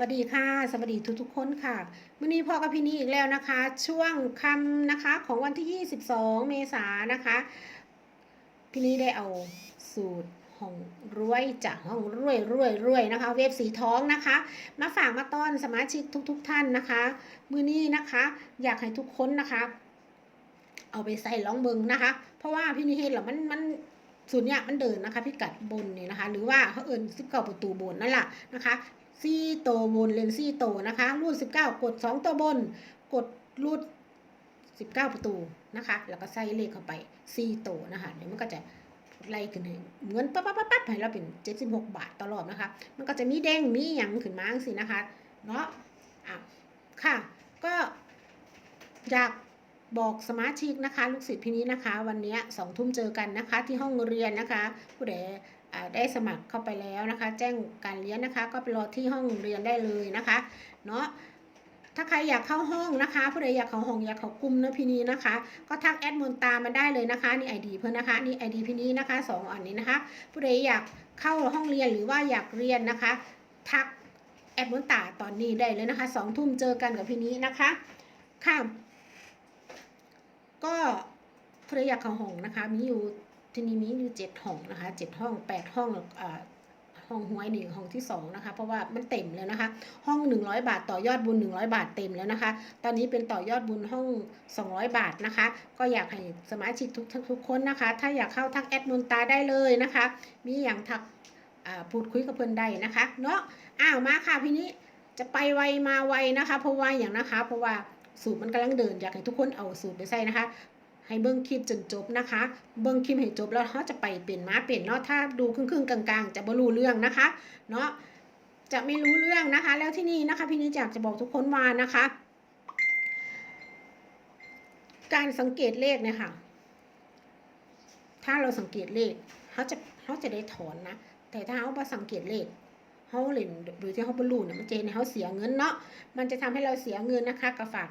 วัสดีค่ะ สวัสดีทุกๆคนค่ะวันนี้พ่อกับพี่นี่อีกแล้วนะคะ ช่วงคำนะคะของวันที่ 22 เมษายนะคะ พี่นี่ได้เอาสูตรห้องรวยจากห้องรวยรวยรวยนะคะ เว็บสีท้องนะคะ มาฝากมาต้อนสมาชิกทุก ๆท่านนะคะ มือนี้นะคะ อยากให้ทุกคนนะคะ เอาไปใส่ลองเบิงนะคะ เพราะว่าพี่นี่เห็นแล้วมันมันสูตรเนี้ยมันเดินนะคะพิกัดบนเนี่ยนะคะ หรือว่าเขาเอิญสิบเก้าประตูบนนั่นแหละนะคะ ซี่โตวบนเลนซี่โตนะคะ รูดสิบเก้ากดสองตัวบน กดรูดสิบเก้าประตูนะคะ แล้วก็ใส่เลขเข้าไปซี่โตนะคะเดี๋ยวมันก็จะไล่ขึ้นเหมือนปั๊บปั๊บปั๊บให้เราเป็นเจ็ดสิบหกบาทตลอดนะคะ มันก็จะมีเด้งมีหยังขึ้นมาสินะคะเนาะอะค่ะก็อยากบอกสมาชิกนะคะ ลูกศิษย์พี่นี้นะคะ วันนี้สองทุ่มเจอกันนะคะ ที่ห้องเรียนนะคะ ผู้ใดอ่า ได้สมัครเข้าไปแล้วนะคะ แจ้งการเรียนนะคะ ก็ไปรอที่ห้องเรียนได้เลยนะคะเนาะถ้าใครอยากเข้าห้องนะคะผู้ใดอยากเข้าห้องอยากเข้ากลุ่มนะพี่นี้นะคะ ก็ทักแอดมนตามาได้เลยนะคะนี่ไอดีเพื่อนนะคะนี่ไอดีพี่นี้นะคะสองอันนี้นะคะผู้ใดอยากเข้าห้องเรียนหรือว่าอยากเรียนนะคะ ทักแอดมนตาตอนนี้ได้เลยนะคะสองทุ่มเจอกันกับพี่นี้นะคะค่ะก็ภรรยากเข้าห้องนะคะมีอยู่ ที่นี่มีอยู่เจ็ดห้องนะคะเจ็ดห้องแปดห้องอ่าห้องหวยหนึ่งห้องที่สองนะคะ เพราะว่ามันเต็มแล้วนะคะ ห้อง 100 บาทต่อยอดบุญ 100 บาทเต็มแล้วนะคะ ตอนนี้เป็นต่อยอดบุญห้อง 200 บาทนะคะ ก็อยากให้สมาชิกทุกทุกคนนะคะ ถ้าอยากเข้าทักแอดมนตาได้เลยนะคะ มีอย่างทักอ่าพูดคุยกับเพื่อนได้นะคะเนาะอ้าวมาค่ะพี่นี้จะไปไวมาไวนะคะ เพราะว่าอย่างนะคะ เพราะว่าสูตรมันกำลังเดินอยากให้ทุกคนเอาสูตรไปใส่นะคะ ให้เบิ้งคลิปจนจบนะคะ เบิ้งคลิปให้จบแล้วเขาจะไปเปลี่ยนมาเปลี่ยนเนาะถ้าดูครึ่งๆกลางๆ จะบ่รู้เรื่องนะคะ เนาะจะไม่รู้เรื่องนะคะ แล้วที่นี่นะคะพี่นิจอยากจะบอกทุกคนว่านะคะ การสังเกตเลขเนี่ยค่ะ ถ้าเราสังเกตเลขเขาจะเขาจะได้ถอนนะ แต่ถ้าเขามาสังเกตเลขเขาเล่นโดยที่เขาบรรลุเนี่ยมันเห็นเขาเสียเงินเนาะมันจะทำให้เราเสียเงินนะคะกระฝาก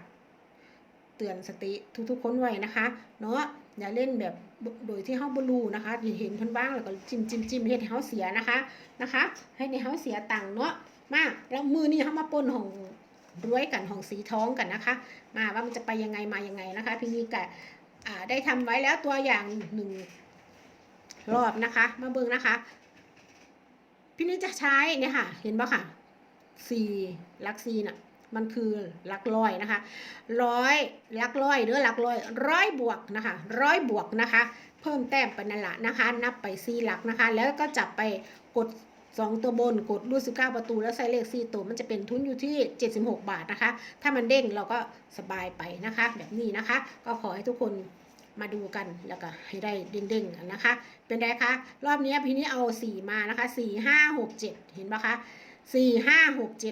ตือนสติทุกๆคนไว้นะคะเนาะอย่าเล่นแบบโดยที่เฮาบ่รู้นะคะเห็นเพิ่นบ้างแล้วก็จิ้มจิ้มจิ้มเฮ็ดให้เฮาเสียนะคะนะคะ ให้ในเฮาเสียตังค์เนาะมาแล้วมือนี้เฮามาปนของรวยกันของสีทองกันนะคะ มาว่ามันจะไปยังไงมายังไงนะคะ พี่นี่ก็ได้ทำไว้แล้วตัวอย่างหนึ่งรอบนะคะ มาเบิ่งนะคะ พี่นี่จะใช้เนี่ยค่ะ เห็นปะค่ะสี่ลักซีน่ะ มันคือหลักร้อยนะคะร้อยหลักร้อยหรือหลักร้อยร้อยบวกนะคะร้อยบวกนะคะ เพิ่มแต้มไปนั่นแหละนะคะ นับไปสี่หลักนะคะ แล้วก็จับไปกด2ตัวบนกดรูด19ประตูแล้วใส่เลข4ตัวมันจะเป็นทุนอยู่ที่76บาทนะคะ ถ้ามันเด้งเราก็สบายไปนะคะ แบบนี้นะคะ ก็ขอให้ทุกคนมาดูกันแล้วก็ให้ได้เด้งๆนะคะ เป็นไงคะรอบนี้พี่นี้เอา4มานะคะ4 5 6 7เห็นปะคะ4 5 6 7เ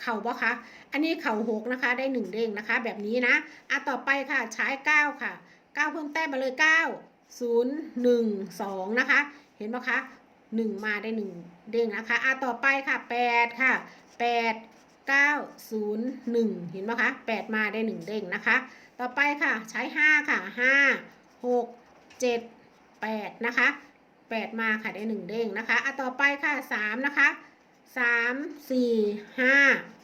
เข่าปะคะอันนี้เข่าหกนะคะได้หนึ่งเด้งนะคะ แบบนี้นะอะต่อไปค่ะใช้เก้าค่ะเก้าเพิ่มแต้มมาเลยเก้าศูนย์หนึ่งสองนะคะ เห็นปะคะหนึ่งมาได้หนึ่งเด้งนะคะอะต่อไปค่ะแปดค่ะแปดเก้าศูนย์หนึ่งเห็นปะคะแปดมาได้หนึ่งเด้งนะคะ ต่อไปค่ะใช้ห้าค่ะห้าหกเจ็ดแปดนะคะแปดมาค่ะได้หนึ่งเด้งนะคะอะต่อไปค่ะสามนะคะ สามสี่ห้า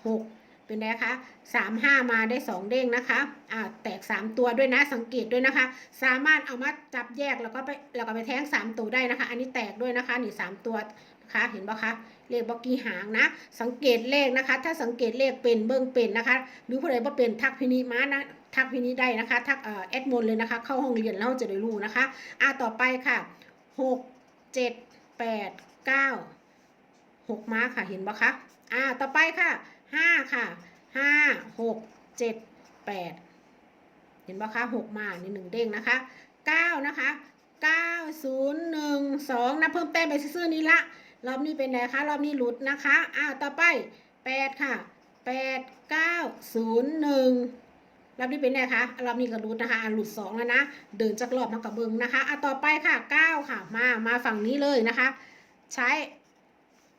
หกเป็นไงคะสามห้ามาได้สองเด้งนะคะอ่าแตกสามตัวด้วยนะสังเกตด้วยนะคะ สามารถเอามาจับแยกแล้วก็ไปแล้วก็ไปแท้งสามตัวได้นะคะ อันนี้แตกด้วยนะคะนี่สามตัวนะคะเห็นปะคะเลขบอกกี่หางนะ สังเกตเลขนะคะ ถ้าสังเกตเลขเป็นเบิ้งเป็นนะคะ หรือผู้ใดบ่เป็นทักพินิมานะทักพินิได้นะคะ ทักเอ่อแอดมนเลยนะคะ เข้าห้องเรียนแล้วจะได้รู้นะคะอ่าต่อไปค่ะหกเจ็ดแปดเก้า หกม้าค่ะเห็นปะคะอ่าต่อไปค่ะห้าค่ะห้าหกเจ็ดแปดเห็นปะคะหกมานี่หนึ่งเด้งนะคะเก้านะคะเก้าศูนย์หนึ่งสองนะเพิ่มแต้มไปซื่อๆนี้ละรอบนี้เป็นไงคะรอบนี้หลุดนะคะอ้าวต่อไปแปดค่ะแปดเก้าศูนย์หนึ่งรอบนี้เป็นไงคะรอบนี้ก็หลุดนะคะหลุดสองแล้วนะเดินจากรอบมากับเบิงนะคะอะต่อไปค่ะเก้าค่ะมามาฝั่งนี้เลยนะคะ ใช้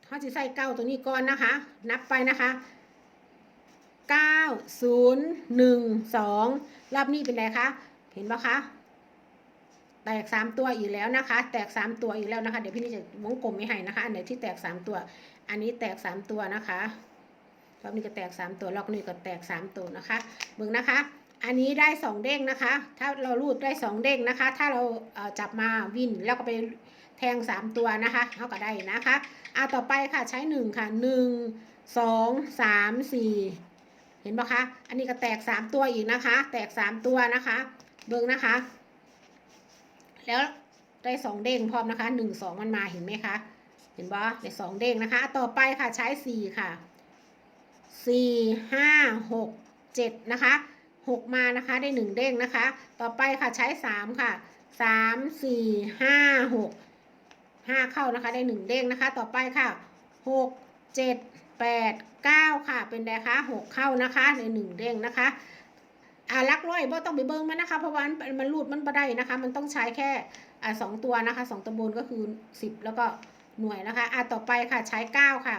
เขาจะใส่เก้าตัวนี้ก่อนนะคะ นับไปนะคะเก้าศูนย์หนึ่งสองรอบนี้เป็นไรคะเห็นปะคะแตกสามตัวอีกแล้วนะคะ แตกสามตัวอีกแล้วนะคะ เดี๋ยวพี่นี่จะวงกลมไม่ให้นะคะ อันไหนที่แตกสามตัว อันนี้แตกสามตัวนะคะรอบนี้ก็แตกสามตัวรอบนี้ก็แตกสามตัวนะคะเบิ่งนะคะ อันนี้ได้สองเด้งนะคะ ถ้าเรารูดได้สองเด้งนะคะ ถ้าเราจับมาวินแล้วก็ไป งสามตัวนะคะเขาก็ได้นะคะอะต่อไปค่ะใช้หนึ่งค่ะหนึ่งสองสามสี่เห็นปะคะ อันนี้ก็แตกสามตัวอีกนะคะ แตกสามตัวนะคะ เบิ่งนะคะ แล้วได้สองเด้งพร้อมนะคะหนึ่งสองมันมาเห็นไหมคะ เห็นปะได้สองเด้งนะคะ ต่อไปค่ะใช้สี่ค่ะสี่ห้าหกเจ็ดนะคะหกมานะคะได้หนึ่งเด้งนะคะ ต่อไปค่ะใช้สามค่ะสามสี่ห้าหก ห้าเข้านะคะได้หนึ่งเด้งนะคะ ต่อไปค่ะหกเจ็ดแปดเก้าค่ะ เป็นไงคะหกเข้านะคะในหนึ่งเด้งนะคะอ่าลักร้อยบ่ต้องไปเบิ้งมันนะคะ เพราะว่ามันมันรูดมันบ่ได้นะคะ มันต้องใช้แค่อ่าสองตัวนะคะสองตัวบนก็คือสิบแล้วก็หน่วยนะคะอ่าต่อไปค่ะใช้เก้าค่ะ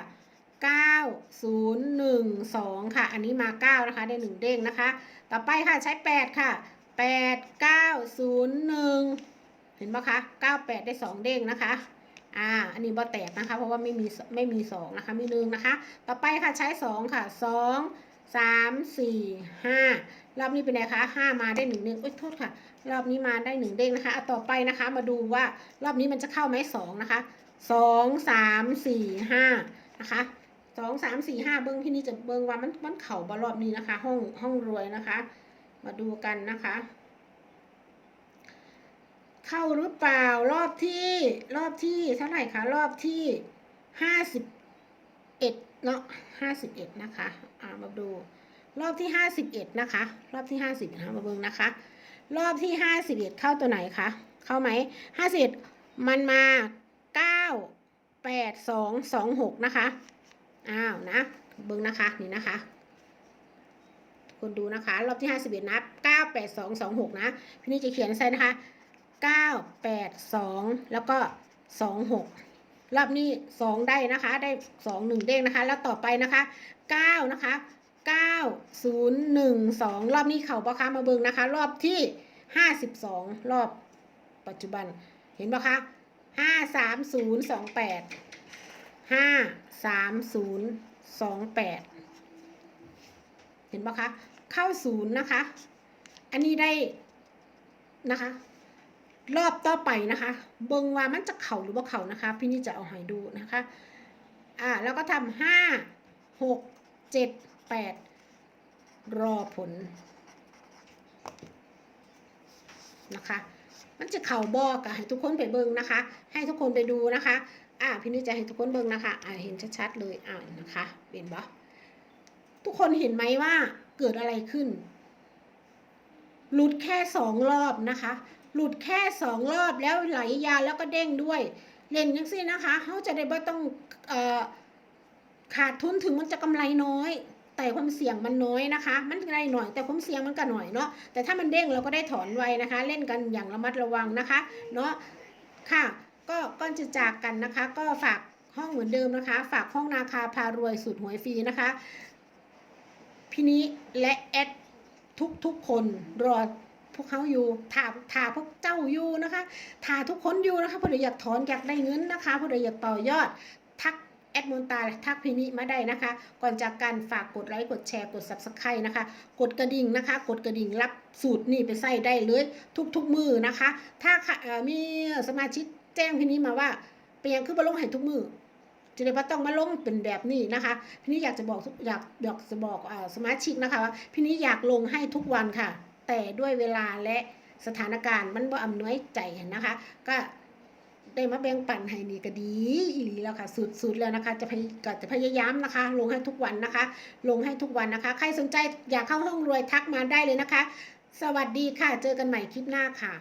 เก้าศูนย์หนึ่งสองค่ะ อันนี้มาเก้านะคะได้หนึ่งเด้งนะคะ ต่อไปค่ะใช้แปดค่ะแปดเก้าศูนย์หนึ่ง เห็นปะคะเก้าแปดได้สองเด้งนะคะอ่าอันนี้บ่แตกนะคะ เพราะว่าไม่มีไม่มีสองนะคะมีหนึ่งนะคะ ต่อไปค่ะใช้สองค่ะสองสามสี่ห้ารอบนี้เป็นไงคะห้ามาได้หนึ่งเด้งอุ้ยโทษค่ะ รอบนี้มาได้หนึ่งเด้งนะคะอะต่อไปนะคะมาดูว่ารอบนี้มันจะเข้าไหมสองนะคะสองสามสี่ห้านะคะสองสามสี่ห้าเบิ้งที่นี่จะเบิ้งว่ามันมันเข่าบรอบนี้นะคะ ห้องห้องรวยนะคะ มาดูกันนะคะ เข้าหรือเปล่ารอบที่รอบที่เท่าไหร่คะรอบที่ห้าสิบเอ็ดเนาะห้าสิบเอ็ดนะคะอ่ามาดู รอบที่ห้าสิบเอ็ดนะคะ รอบที่ห้าสิบนะคะมาเบิ่งนะคะ รอบที่ห้าสิบเอ็ดเข้าตัวไหนคะเข้าไหมห้าสิบมันมาเก้าแปดสองสองหกนะคะอ้าวนะเบิ่งนะคะนี่นะคะคนดูนะคะ รอบที่ห้าสิบเอ็ดนับเก้าแปดสองสองหกนะพี่นี่จะเขียนใส่นะคะ เก้าแปดสองแล้วก็สองหกรอบนี้สองได้นะคะ ได้สองหนึ่งเด้งนะคะ แล้วต่อไปนะคะเก้านะคะเก้าศูนย์หนึ่งสองรอบนี้เข่าปะคะมาเบิงนะคะ รอบที่ห้าสิบสองรอบปัจจุบัน เห็นปะคะห้าสามศูนย์สองแปดห้าสามศูนย์สองแปดเห็นปะคะ เข้าศูนย์นะคะ อันนี้ได้นะคะ รอบต่อไปนะคะ เบิงว่ามันจะเข่าหรือว่าเข่านะคะ พี่นี่จะเอาให้ดูนะคะ อ่า แล้วก็ทำห้าหกเจ็ดแปดรอผลนะคะ มันจะเข่าบอกอะให้ทุกคนไปเบิงนะคะ ให้ทุกคนไปดูนะคะ อ่า พี่นี่จะให้ทุกคนเบิงนะคะ อ่า เห็นชัดๆเลยอ่านะคะ เป็นบ่ทุกคนเห็นไหมว่าเกิดอะไรขึ้นลุดแค่สองรอบนะคะ หลุดแค่สองรอบแล้วไหลยาวแล้วก็เด้งด้วย เล่นยังสินะคะเขาจะได้ไม่ต้องออขาดทุนถึงมันจะกำไรน้อย แต่ความเสี่ยงมันน้อยนะคะ มันได้หน่อย แต่ความเสี่ยงมันก็หน่อยเนาะแต่ถ้ามันเด้งเราก็ได้ถอนไว้นะคะ เล่นกันอย่างระมัดระวังนะคะเนาะค่ะ ก็ก่อนจะจากกันนะคะ ก็ฝากห้องเหมือนเดิมนะคะ ฝากห้องนาคาพารวยสูตรหวยฟรีนะคะพี่นี้และแอดทุกทุกๆคนรอ พวกเขาอยู่ถ่าถ่าพวกเจ้าอยู่นะคะถ่าทุกคนอยู่นะคะผู้ใดอยากถอนอยากได้เงินนะคะผู้ใดอยากต่อยอดทักแอดมอนตาทักพินิมาได้นะคะ ก่อนจากการฝากกดไลค์กดแชร์กด subscribe นะคะ กดกระดิ่งนะคะ กดกระดิ่งรับสูตรนี่ไปใส่ได้เลยทุกๆมือนะคะ ถ้าค่ะมีสมาชิกแจ้งพินิมาว่าเป็นยังคือมาลงให้ทุกมือจะได้ว่าต้องมาลงเป็นแบบนี้นะคะ พี่นี้อยากจะบอกอยากอยากจะบอกอสมาชิกนะคะว่าพี่นี้อยากลงให้ทุกวันค่ะ แต่ด้วยเวลาและสถานการณ์มันบ่อำนวยใจนะคะ ก็ได้มาแบ่งปันให้นี่ก็ดีอีหลีแล้วค่ะสุดๆแล้วนะคะ จะพยก็จะพยายามนะคะ ลงให้ทุกวันนะคะ ลงให้ทุกวันนะคะ ใครสนใจอยากเข้าห้องรวยทักมาได้เลยนะคะ สวัสดีค่ะ เจอกันใหม่คลิปหน้าค่ะ